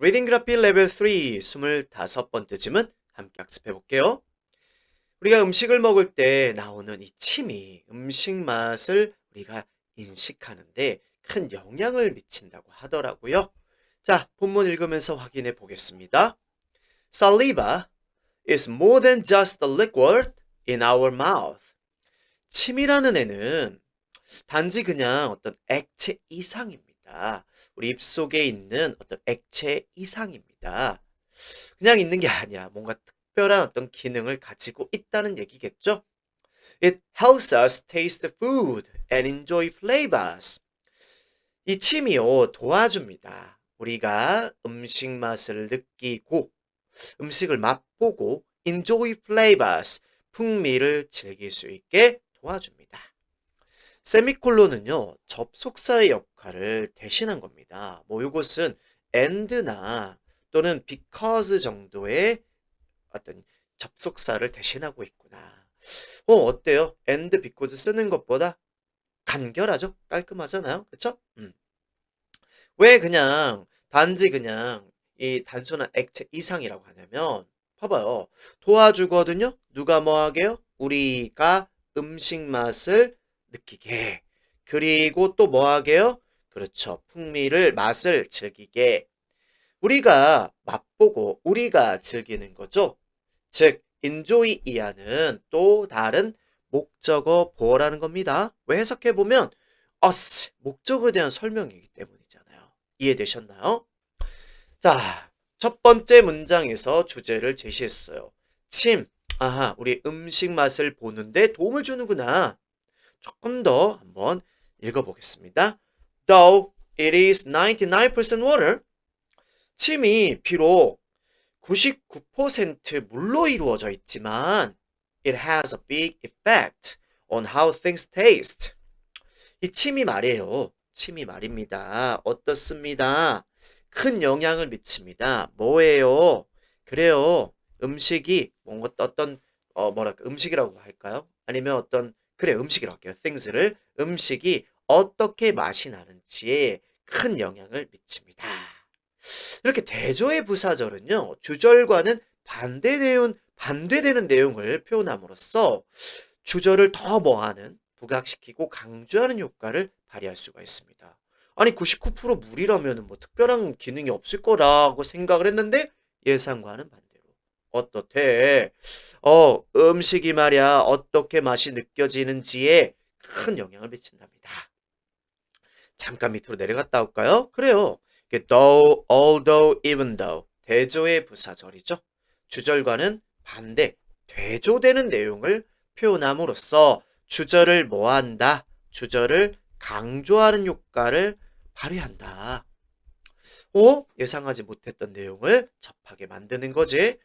리딩 그래피 레벨 3 25번째 짐은 함께 학습해 볼게요. 우리가 음식을 먹을 때 나오는 이 침이 음식 맛을 우리가 인식하는데 큰 영향을 미친다고 하더라고요. 자, 본문 읽으면서 확인해 보겠습니다. Saliva is more than just a liquid in our mouth. 침이라는 애는 단지 그냥 어떤 액체 이상입니다. 우리 입속에 있는 어떤 액체 이상입니다. 그냥 있는 게 아니야. 뭔가 특별한 어떤 기능을 가지고 있다는 얘기겠죠? It helps us taste food and enjoy flavors. 이 침이요, 도와줍니다. 우리가 음식 맛을 느끼고, 음식을 맛보고, enjoy flavors, 풍미를 즐길 수 있게 도와줍니다. 세미콜론은요, 접속사의 역할을 대신한 겁니다. 뭐 이것은 and나 또는 because 정도의 어떤 접속사를 대신하고 있구나. 어, 어때요? and because 쓰는 것보다 간결하죠? 깔끔하잖아요? 그쵸? 음. 왜 그냥 단지 그냥 이 단순한 액체 이상이라고 하냐면 봐봐요. 도와주거든요. 누가 뭐 하게요? 우리가 음식 맛을 느끼게. 그리고 또 뭐 하게요? 그렇죠. 풍미를, 맛을 즐기게. 우리가 맛보고 우리가 즐기는 거죠. 즉, enjoy 이하는 또 다른 목적어 보어라는 겁니다. 왜 해석해 보면 us, 목적어에 대한 설명이기 때문이잖아요. 이해되셨나요? 자, 첫 번째 문장에서 주제를 제시했어요. 침, 아하, 우리 음식 맛을 보는데 도움을 주는구나. 조금 더 한번 읽어보겠습니다. Though it is 99% water, 침이 비록 99% 물로 이루어져 있지만 it has a big effect on how things taste. 이 침이 말이에요. 침이 말입니다. 어떻습니다. 큰 영향을 미칩니다. 뭐예요? 그래요. 음식이 뭔가 어떤 어 뭐랄까 음식이라고 할까요? 아니면 어떤 그래 음식이라고 할게요. things를 음식이 어떻게 맛이 나는지에 큰 영향을 미칩니다. 이렇게 대조의 부사절은요 주절과는 반대 내용 반대되는 내용을 표현함으로써 주절을 더 뭐하는 부각시키고 강조하는 효과를 발휘할 수가 있습니다. 아니 99% 물이라면 뭐 특별한 기능이 없을 거라고 생각을 했는데 예상과는 반대로 어떻대? 어 음식이 말이야 어떻게 맛이 느껴지는지에 큰 영향을 미친답니다. 잠깐 밑으로 내려갔다 올까요? 그래요. though, although, even though 대조의 부사절이죠. 주절과는 반대 대조되는 내용을 표현함으로써 주절을 뭐한다? 주절을 강조하는 효과를 발휘한다. 오, 예상하지 못했던 내용을 접하게 만드는 거지.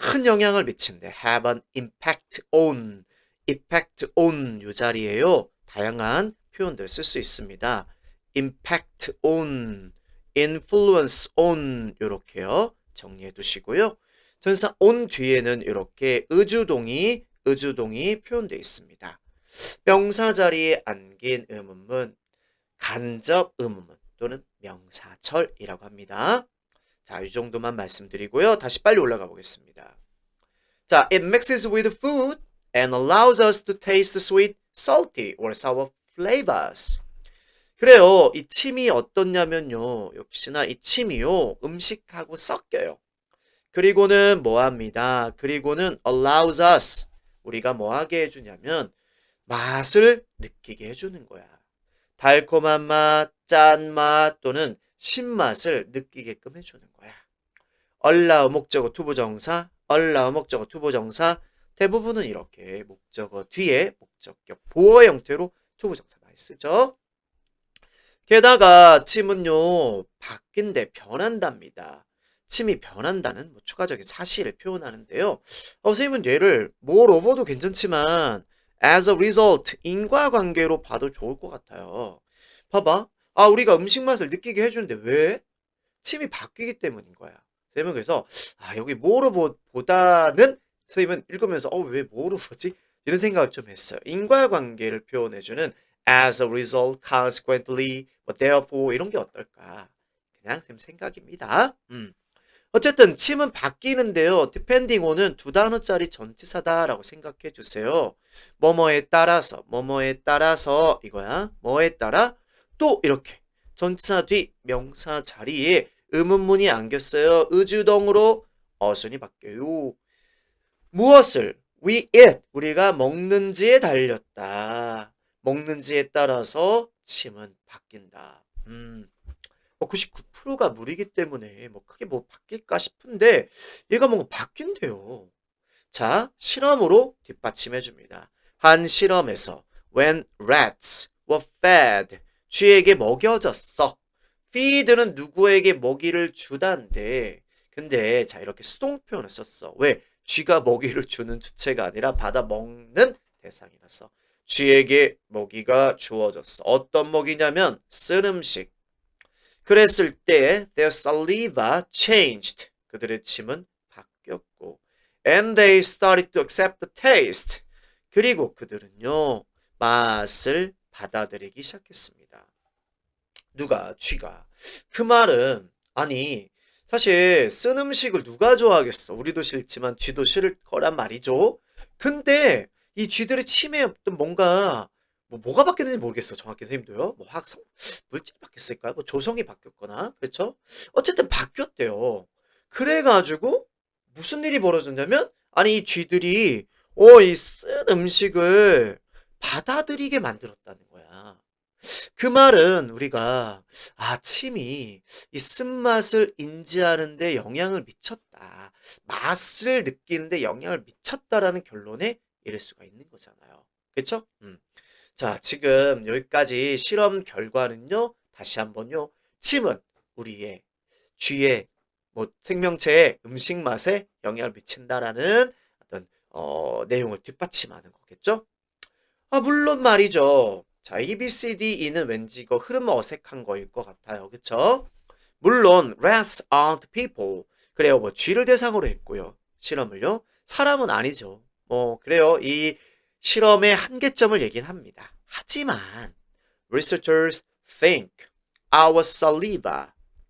큰 영향을 미친데 have an impact on, impact on 요 자리에요. 다양한 표현들 쓸 수 있습니다. impact on, influence on 요렇게요. 정리해 두시고요. 전사 on 뒤에는 이렇게 의주동이 의주동이 표현되어 있습니다. 명사 자리에 안긴 의문문 간접 의문문 또는 명사철이라고 합니다. 자, 이 정도만 말씀드리고요. 다시 빨리 올라가 보겠습니다. 자, it mixes with food and allows us to taste sweet, salty or sour flavors. 그래요. 이 침이 어떻냐면요. 역시나 이 침이요. 음식하고 섞여요. 그리고는 뭐 합니다. 그리고는 allows us. 우리가 뭐 하게 해 주냐면 맛을 느끼게 해 주는 거야. 달콤한 맛, 짠맛 또는 신맛을 느끼게끔 해 주는 거야. Allow 목적어 투부정사, allow 목적어 투부정사 대부분은 이렇게 목적어 뒤에 목적격 보어 형태로 투부정사 많이 쓰죠. 게다가 침은요 바뀐데 변한답니다. 침이 변한다는 뭐 추가적인 사실을 표현하는데요. 어, 선생님은 얘를 moreover도 괜찮지만 as a result 인과관계로 봐도 좋을 것 같아요. 봐봐. 아 우리가 음식 맛을 느끼게 해주는데 왜? 침이 바뀌기 때문인 거야. 선생님은 그래서 아 여기 moreover보다는 선생님은 읽으면서 어왜 moreover지? 이런 생각을 좀 했어요. 인과관계를 표현해주는 as a result, consequently, but therefore 이런 게 어떨까? 그냥 쌤 생각입니다. 음. 어쨌든 침은 바뀌는데요. depending on은 두 단어짜리 전치사다라고 생각해 주세요. 뭐뭐에 따라서, 뭐뭐에 따라서 이거야. 뭐에 따라 또 이렇게 전치사 뒤 명사 자리에 의문문이 안겼어요. 의주동으로 어순이 바뀌어요. 무엇을 we eat 우리가 먹는지에 달렸다. 먹는지에 따라서 침은 바뀐다. 음. 뭐 99%가 물이기 때문에 뭐 크게 뭐 바뀔까 싶은데 얘가 뭔가 바뀐대요. 자, 실험으로 뒷받침해 줍니다. 한 실험에서 when rats were fed 쥐에게 먹여졌어. Feed는 누구에게 먹이를 주다인데 근데 자 이렇게 수동 표현을 썼어. 왜? 쥐가 먹이를 주는 주체가 아니라 받아 먹는 대상이라서 쥐에게 먹이가 주어졌어. 어떤 먹이냐면 쓴 음식. 그랬을 때 their saliva changed. 그들의 침은 바뀌었고 and they started to accept the taste. 그리고 그들은요 맛을 받아들이기 시작했습니다. 누가 쥐가 그 말은 아니 사실 쓴 음식을 누가 좋아하겠어? 우리도 싫지만 쥐도 싫을 거란 말이죠. 근데 이 쥐들의 침에 어떤 뭔가 뭐 뭐가 바뀌었는지 모르겠어. 정확히 선생님도요. 뭐 화학성 물질이 바뀌었을까요? 뭐 조성이 바뀌었거나 그렇죠? 어쨌든 바뀌었대요. 그래가지고 무슨 일이 벌어졌냐면 아니 이 쥐들이 어 이 쓴 음식을 받아들이게 만들었다는 거야. 그 말은 우리가 아 침이 이 쓴맛을 인지하는데 영향을 미쳤다. 맛을 느끼는데 영향을 미쳤다라는 결론에 이를 수가 있는 거잖아요. 그렇죠? 음. 자, 지금 여기까지 실험 결과는요. 다시 한번요. 침은 우리의 쥐의 뭐 생명체의 음식 맛에 영향을 미친다라는 어떤 어, 내용을 뒷받침하는 거겠죠? 아, 물론 말이죠. 자, A, B, C, D, E는 왠지 이거 흐름 어색한 거일 것 같아요. 그쵸? 물론 rats aren't people. 그래요. 뭐 쥐를 대상으로 했고요. 실험을요. 사람은 아니죠. 뭐 그래요. 이 실험의 한계점을 얘기는 합니다. 하지만 researchers think our saliva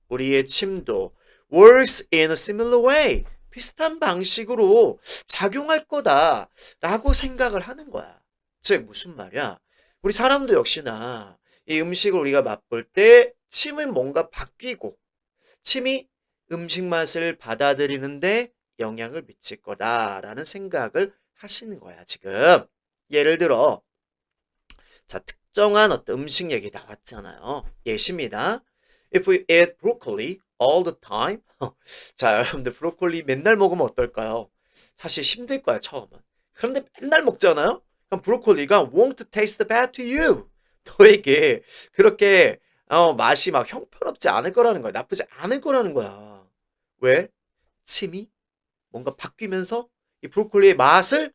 우리의 침도 works in a similar way 비슷한 방식으로 작용할 거다라고 생각을 하는 거야. 즉 무슨 말이야? 우리 사람도 역시나 이 음식을 우리가 맛볼 때 침은 뭔가 바뀌고 침이 음식 맛을 받아들이는데 영향을 미칠 거다라는 생각을 하시는 거야, 지금. 예를 들어, 자, 특정한 어떤 음식 얘기 나왔잖아요. 예시입니다. If we eat broccoli all the time. 자, 여러분들 브로콜리 맨날 먹으면 어떨까요? 사실 힘들 거야, 처음은. 그런데 맨날 먹잖아요? 그럼 브로콜리가 won't taste bad to you. 너에게 그렇게 어, 맛이 막 형편없지 않을 거라는 거야. 나쁘지 않을 거라는 거야. 왜? 침이 뭔가 바뀌면서 이 브로콜리의 맛을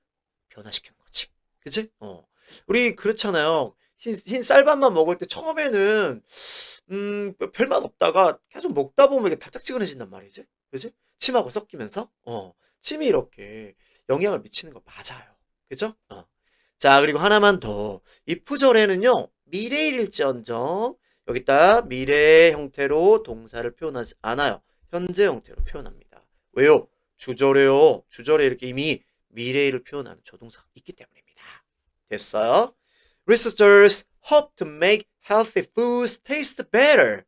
변화시키는 거지. 그치? 어. 우리 그렇잖아요. 흰, 흰 쌀밥만 먹을 때 처음에는 음, 별맛 없다가 계속 먹다 보면 이게 달짝지근해진단 말이지. 그지? 침하고 섞이면서 어. 침이 이렇게 영향을 미치는 거 맞아요. 그죠? 어. 자, 그리고 하나만 더. 이 푸절에는요, 미래일일지언정, 여기다 미래 형태로 동사를 표현하지 않아요. 현재 형태로 표현합니다. 왜요? 주절에요. 주절에 이렇게 이미 미래일을 표현하는 조동사가 있기 때문입니다. 됐어요? Researchers hope to make healthy foods taste better.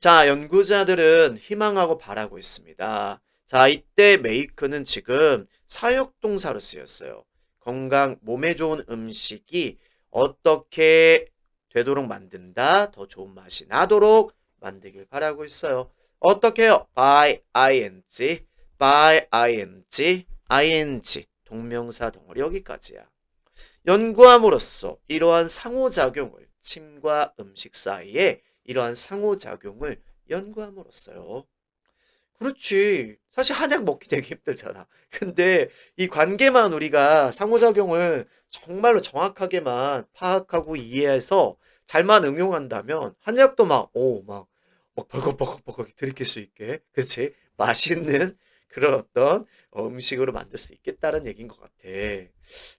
자, 연구자들은 희망하고 바라고 있습니다. 자, 이때 make는 지금 사역동사로 쓰였어요. 건강, 몸에 좋은 음식이 어떻게 되도록 만든다, 더 좋은 맛이 나도록 만들길 바라고 있어요. 어떻게요? by ing, by ing, ing, 동명사 덩어리 여기까지야. 연구함으로써 이러한 상호작용을 침과 음식 사이에 이러한 상호작용을 연구함으로써요. 그렇지. 사실 한약 먹기 되게 힘들잖아. 근데 이 관계만 우리가 상호작용을 정말로 정확하게만 파악하고 이해해서 잘만 응용한다면 한약도 막, 오, 막, 막 벌컥벌컥벌컥 들이킬 수 있게, 그치? 맛있는 그런 어떤 음식으로 만들 수 있겠다는 얘기인 것 같아.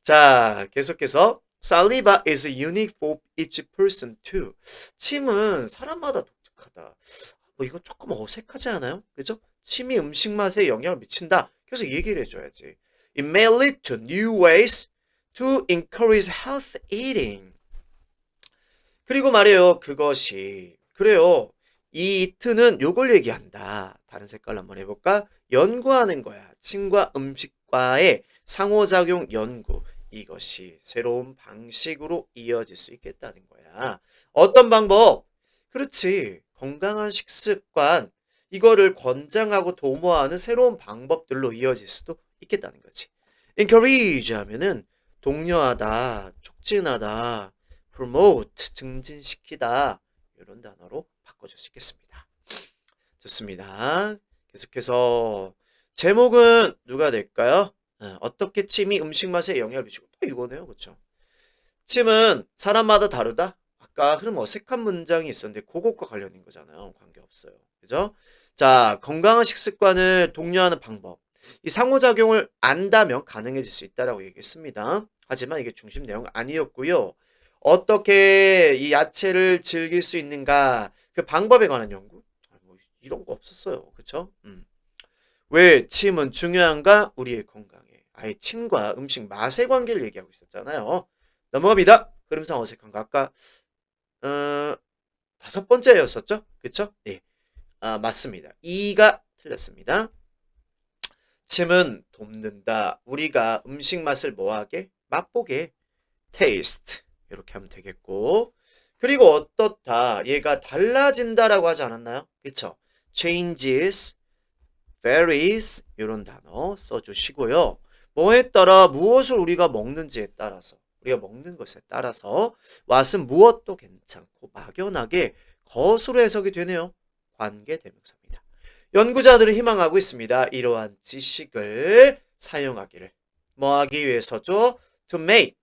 자, 계속해서 Saliva is unique for each person too. 침은 사람마다 독특하다. 뭐 이거 조금 어색하지 않아요? 그죠? 침이 음식 맛에 영향을 미친다. 그래서 얘기를 해줘야지. It may lead to new ways to encourage health eating. 그리고 말이에요. 그것이 그래요. 이 이트는 요걸 얘기한다. 다른 색깔로 한번 해볼까? 연구하는 거야. 침과 음식과의 상호작용 연구. 이것이 새로운 방식으로 이어질 수 있겠다는 거야. 어떤 방법? 그렇지. 건강한 식습관. 이거를 권장하고 도모하는 새로운 방법들로 이어질 수도 있겠다는 거지. encourage 하면은 독려하다, 촉진하다, promote, 증진시키다 이런 단어로 바꿔줄 수 있겠습니다. 좋습니다. 계속해서 제목은 누가 될까요? 어, 어떻게 침이 음식 맛에 영향을 미치고 또 이거네요, 그렇죠? 침은 사람마다 다르다. 아까 흐름 어색한 문장이 있었는데 그것과 관련인 거잖아요. 관계 없어요, 그죠? 자, 건강한 식습관을 독려하는 방법. 이 상호작용을 안다면 가능해질 수 있다라고 얘기했습니다. 하지만 이게 중심 내용 아니었고요. 어떻게 이 야채를 즐길 수 있는가 그 방법에 관한 연구 아, 뭐 이런 거 없었어요. 그쵸? 음. 왜 침은 중요한가? 우리의 건강에. 아예 침과 음식 맛의 관계를 얘기하고 있었잖아요. 넘어갑니다. 흐름상 어색한가? 아까 어, 다섯 번째였었죠? 그쵸? 예. 아, 맞습니다. 2가 틀렸습니다. 침은 돕는다. 우리가 음식 맛을 뭐하게? 맛보게. taste. 이렇게 하면 되겠고. 그리고 어떻다. 얘가 달라진다라고 하지 않았나요? 그쵸? changes, varies 이런 단어 써주시고요. 뭐에 따라 무엇을 우리가 먹는지에 따라서 우리가 먹는 것에 따라서 왓은 무엇도 괜찮고 막연하게 것으로 해석이 되네요. 관계 대명사입니다. 연구자들은 희망하고 있습니다. 이러한 지식을 사용하기를 뭐 하기 위해서죠? To make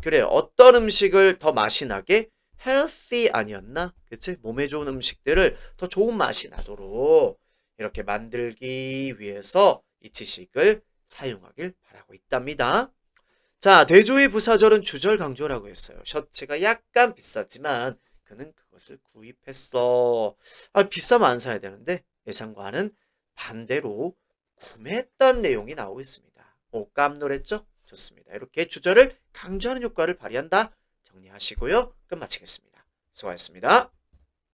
그래 어떤 음식을 더 맛이 나게 healthy 아니었나? 그치? 몸에 좋은 음식들을 더 좋은 맛이 나도록 이렇게 만들기 위해서 이 지식을 사용하길 바라고 있답니다. 자, 대조의 부사절은 주절 강조라고 했어요. 셔츠가 약간 비쌌지만 그는 그것을 구입했어. 아, 비싸면 안 사야 되는데 예상과는 반대로 구매했던 내용이 나오고 있습니다. 오, 깜놀했죠? 좋습니다. 이렇게 주절을 강조하는 효과를 발휘한다. 정리하시고요. 끝 마치겠습니다. 수고하셨습니다.